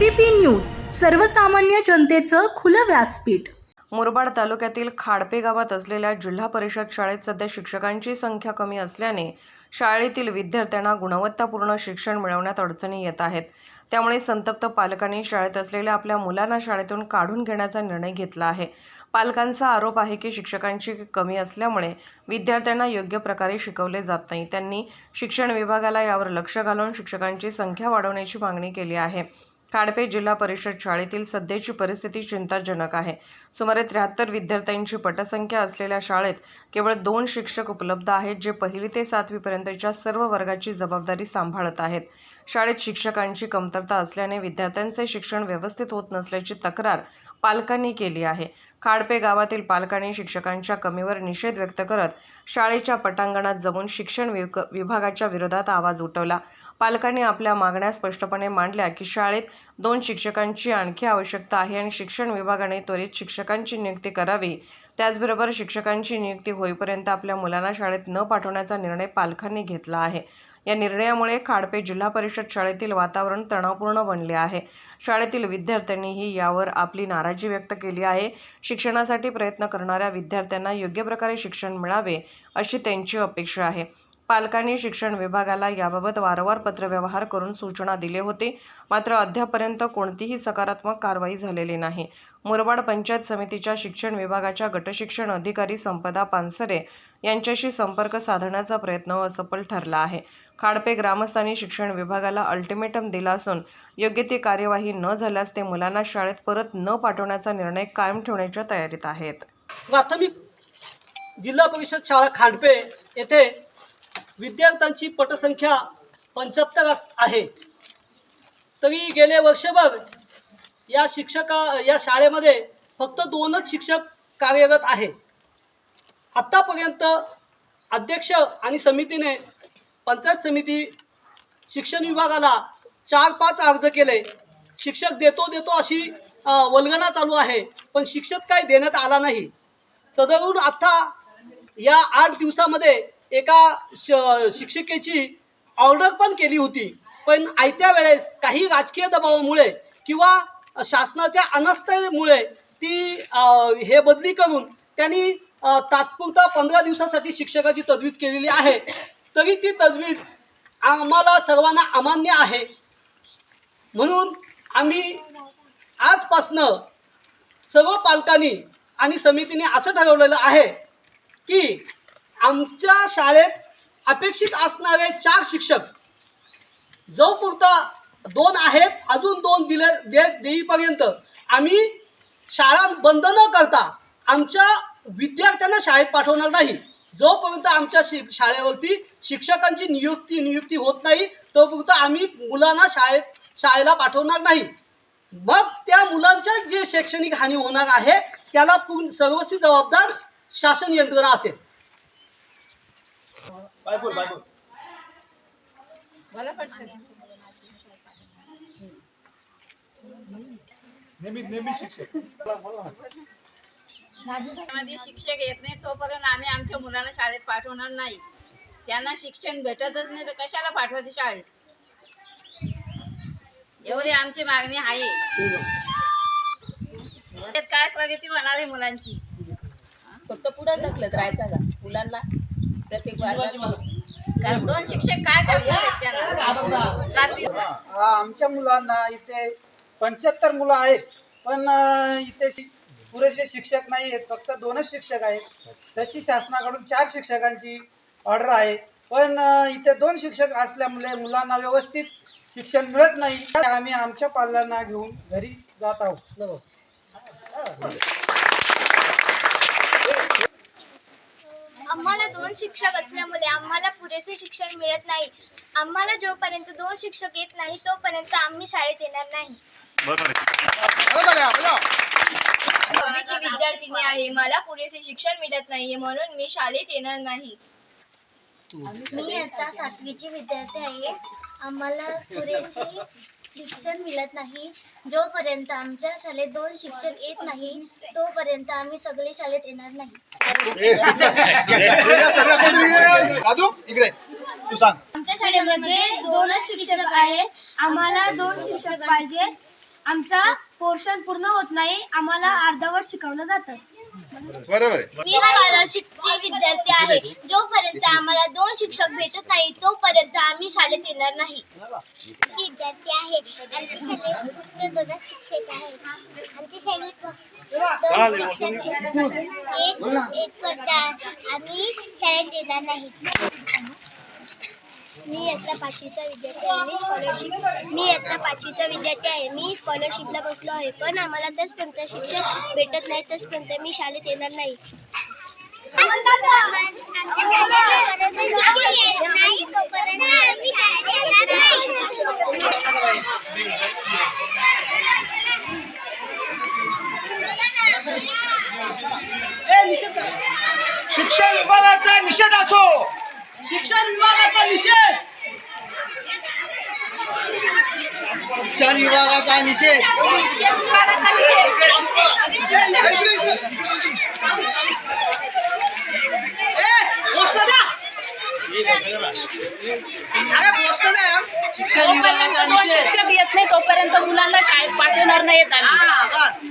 ABP news सर्वसामान्य जनतेचं खुलं व्यासपीठ. मुरबाड तालुक्यातील खाडपे गावात असलेल्या जिल्हा परिषद शाळेत सध्या शिक्षकांची संख्या कमी असल्याने शाळेतील विद्यार्थ्यांना गुणवत्तापूर्ण शिक्षण मिळवण्यात अडचणी येत आहेत. त्यामुळे संतप्त पालकांनी शाळेत असलेल्या आपल्या मुलांना शाळेतून काढून घेण्याचा निर्णय घेतला आहे. पालकांचा आरोप आहे की शिक्षकांची कमी असल्यामुळे विद्यार्थ्यांना योग्य प्रकारे शिकवले जात नाही. त्यांनी शिक्षण विभागाला यावर लक्ष घालून शिक्षकांची संख्या वाढवण्याची मागणी केली आहे. खाडपे जिल्हा परिषद शाळेतील सध्याची परिस्थिती चिंताजनक आहे. सुमारे त्र्याहत्तर विद्यार्थ्यांची पटसंख्या असलेल्या शाळेत केवळ दोन शिक्षक उपलब्ध आहेत जे पहिली ते सातवीपर्यंतच्या सर्व वर्गाची जबाबदारी सांभाळत आहेत. शाळेत शिक्षकांची कमतरता असल्याने विद्यार्थ्यांचे शिक्षण व्यवस्थित होत नसल्याची तक्रार पालकांनी केली आहे. खाडपे गावातील पालकांनी शिक्षकांच्या कमीवर निषेध व्यक्त करत शाळेच्या पटांगणात जमून शिक्षण विक विभागाच्या विरोधात आवाज उठवला. पालकांनी आपल्या मागण्या स्पष्टपणे मांडल्या की शाळेत दोन शिक्षकांची आणखी आवश्यकता आहे आणि शिक्षण विभागाने त्वरित शिक्षकांची नियुक्ती करावी. त्याचबरोबर शिक्षकांची नियुक्ती होईपर्यंत आपल्या मुलांना शाळेत न पाठवण्याचा निर्णय पालकांनी घेतला आहे. या निर्णयामुळे खाडपे जिल्हा परिषद शाळेतील वातावरण तणावपूर्ण बनले आहे. शाळेतील विद्यार्थ्यांनीही यावर आपली नाराजी व्यक्त केली आहे. शिक्षणासाठी प्रयत्न करणाऱ्या विद्यार्थ्यांना योग्य प्रकारे शिक्षण मिळावे अशी त्यांची अपेक्षा आहे. पालकांनी शिक्षण विभागाला याबाबत वारंवार पत्रव्यवहार करून सूचना दिले होते. मात्र अद्यापर्यंत कोणतीही सकारात्मक कारवाई झालेली नाही. मुरबाड पंचायत समितीच्या शिक्षण विभागाच्या गटशिक्षण अधिकारी संपदा पानसरे यांच्याशी संपर्क साधण्याचा प्रयत्न असफल ठरला आहे. खाडपे ग्रामस्थांनी शिक्षण विभागाला अल्टिमेटम दिला असून योग्य ती कार्यवाही न झाल्यास ते मुलांना शाळेत परत न पाठवण्याचा निर्णय कायम ठेवण्याच्या तयारीत आहेत. प्राथमिक जिल्हा परिषद शाळा खाडपे येथे विद्यार्थ्यांची पटसंख्या पंच्याहत्तर आहे. तरी गेले वर्षभर या शिक्षका या शाळेमध्ये फक्त दोनच शिक्षक कार्यरत आहे. आत्तापर्यंत अध्यक्ष आणि समितीने पंचायत समिती शिक्षण विभागाला चार पाच अर्ज केले. शिक्षक देतो देतो अशी वल्गना चालू आहे पण शिक्षक काही देण्यात आला नाही. सदरून आत्ता या आठ दिवसामध्ये एका श शिक्षिकेची ऑर्डर पण केली होती. पण आयत्या वेळेस काही राजकीय दबावामुळे किंवा शासनाच्या अनास्थेमुळे ती हे बदली करून त्यांनी तात्पुरता पंधरा दिवसासाठी शिक्षकाची तजवीज केलेली आहे. तरी ती तजवीज आम्हाला सर्वांना अमान्य आहे. म्हणून आम्ही आजपासनं सर्व पालकांनी आणि समितीने असं ठरवलेलं आहे की आमच्या शाळेत अपेक्षित असणारे चार शिक्षक जोपुरतं दोन आहेत अजून दोन दिले दे देईपर्यंत आम्ही शाळा बंद न करता आमच्या विद्यार्थ्यांना शाळेत पाठवणार नाही. जोपर्यंत आमच्या शि शाळेवरती शिक्षकांची नियुक्ती नियुक्ती होत नाही तोपर्यंत आम्ही मुलांना शाळेत शाळेला पाठवणार नाही. मग त्या मुलांच्या जे शैक्षणिक हानी होणार आहे त्याला पूर्ण सर्वस्वी जबाबदार शासन यंत्रणा असेल. नेहमी नेहमी शिक्षक. मध्ये शिक्षक येत नाही तोपर्यंत आम्ही आमच्या मुलांना शाळेत पाठवणार नाही. त्यांना शिक्षण भेटतच नाही तर कशाला पाठवायचं शाळेत? एवढी आमची मागणी आहे. काय प्रगती होणार आहे मुलांची? फक्त पुढे ढकलत राहायचा का मुलांना प्रत्येक वर्गात. दोन शिक्षक काय आ- आमच्या मुलांना इथे पंच्याहत्तर मुलं आहेत पण इथे शि- पुरेसे शिक्षक नाही आहेत फक्त दोनच शिक्षक आहेत. तशी शासनाकडून चार शिक्षकांची ऑर्डर आहे. पण इथे दोन शिक्षक असल्यामुळे मुलांना व्यवस्थित शिक्षण मिळत नाही. आम्ही आमच्या पाल्यांना घेऊन घरी जात आहोत आम्हाला दोन शिक्षक असल्यामुळे आम्हाला पुरेसे शिक्षण मिळत नाही. आम्हाला जोपर्यंत दोन शिक्षक येत नाही तोपर्यंत आम्ही शाळेत येणार नाही. दहावीची विद्यार्थिनी आहे? मला पुरेसे शिक्षण मिळत नाहीये म्हणून मी शाळेत येणार नाही. मी आता सातवीची विद्यार्थी आहे. आम्हाला पुरेसे शिक्षण मिळत नाही. जोपर्यंत आमच्या शाळेत दोन शिक्षक येत नाही तोपर्यंत आम्ही सगळे शाळेत येणार नाही. दादू इकडे. तू सांग. आमच्या शाळेमध्ये दोनच शिक्षक आहेत. आम्हाला दोन शिक्षक पाहिजे आमचा पोर्शन पूर्ण होत नाही. आम्हाला अर्धवट शिकवलं जातं. बरोबर आहे. मी स्कॉलरशिपचे विद्यार्थी आहे. जोपर्यंत आम्हाला दोन शिक्षक भेटत नाही तोपर्यंत आम्ही शाळेत येणार नाही. विद्यार्थी आहे. आमच्या शाळेत फक्त दोनच शिक्षक आहेत. आमच्या शाळेत दोन शिक्षक एक एक आम्ही शाळेत येणार नाही. मी इयत्ता पाचवीचा विद्यार्थी आहे मी स्कॉलरशिप मी इयत्ता पाचवीचा विद्यार्थी आहे मी स्कॉलरशिपला बसलो आहे पण आम्हाला तसपर्यंत शिक्षण भेटत नाही तसपर्यंत मी शाळेत येणार नाही. शिक्षण विभागाचा निषेध असो. शिक्षण विभागाचा निषेध. शिक्षण विभागाचा निषेध. ए गोष्ट द्या अरे गोष्ट द्या शिक्षण विभागाचा निषेध. शिक्षक येत नाही तोपर्यंत मुलांना शाळेत पाठवणार हा बस.